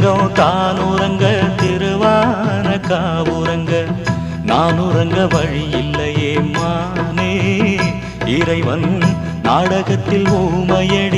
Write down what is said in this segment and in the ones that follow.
ஸ்ரீரங்கம் தானுரங்க திருவான காவுரங்க நான் உறங்க வழி இல்லையே மானே. இறைவன் நாடகத்தில் ஊமையடி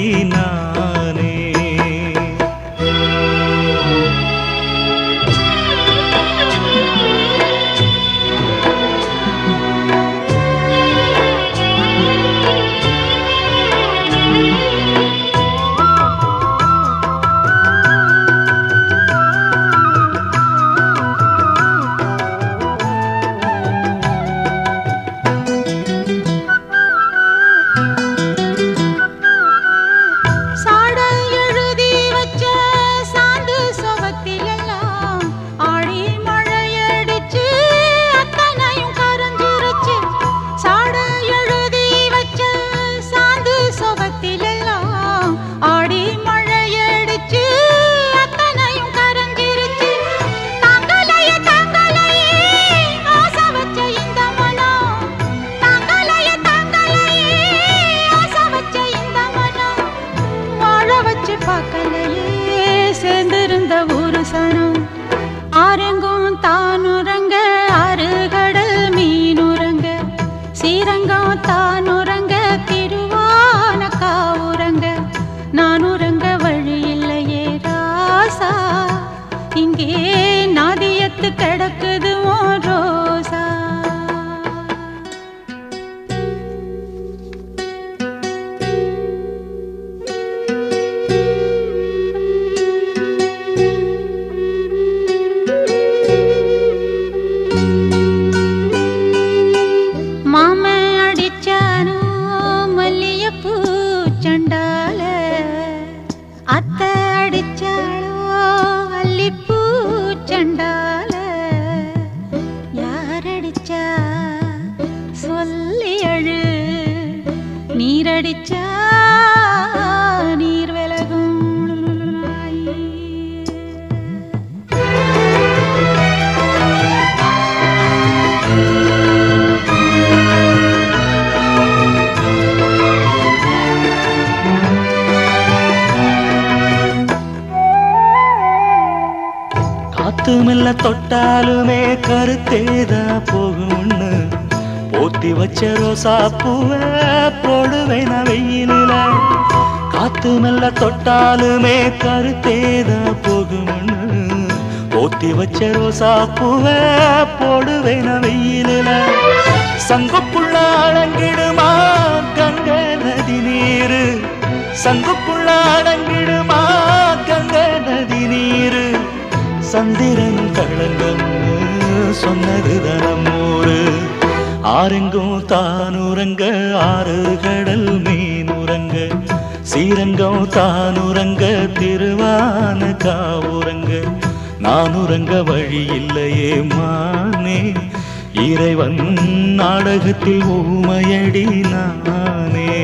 கண்டால யாரடிச்சா சொல்லி அழு. நீரடிச்சா காத்து தொட்டாலுமே கருத்தேதா போகும்னு. போத்தி வச்ச ரோசா பூவ போடுவேன் நான் வெயிலில. காத்து மெல்ல தொட்டாலுமே கருத்தேதா போகும்னு. போத்தி வச்ச ரோசா பூவ போடுவேன் நான் வெயிலில. சங்கப்புள்ள அடங்கிடுமா கங்க நதி நீரு. சங்கப்புள்ள அடங்கிடுமா சந்திரன் களங்கம்னு சொன்னது தனமூறு ஆரெங்கும் தானுரங்க ஆறு கடல் மீனுரங்க சீரங்கம் தானுரங்க திருவான காவுரங்க நான் உறங்க வழி இல்லையே மானே. இறைவன் நாடகத்தில் ஊமையடி நானே.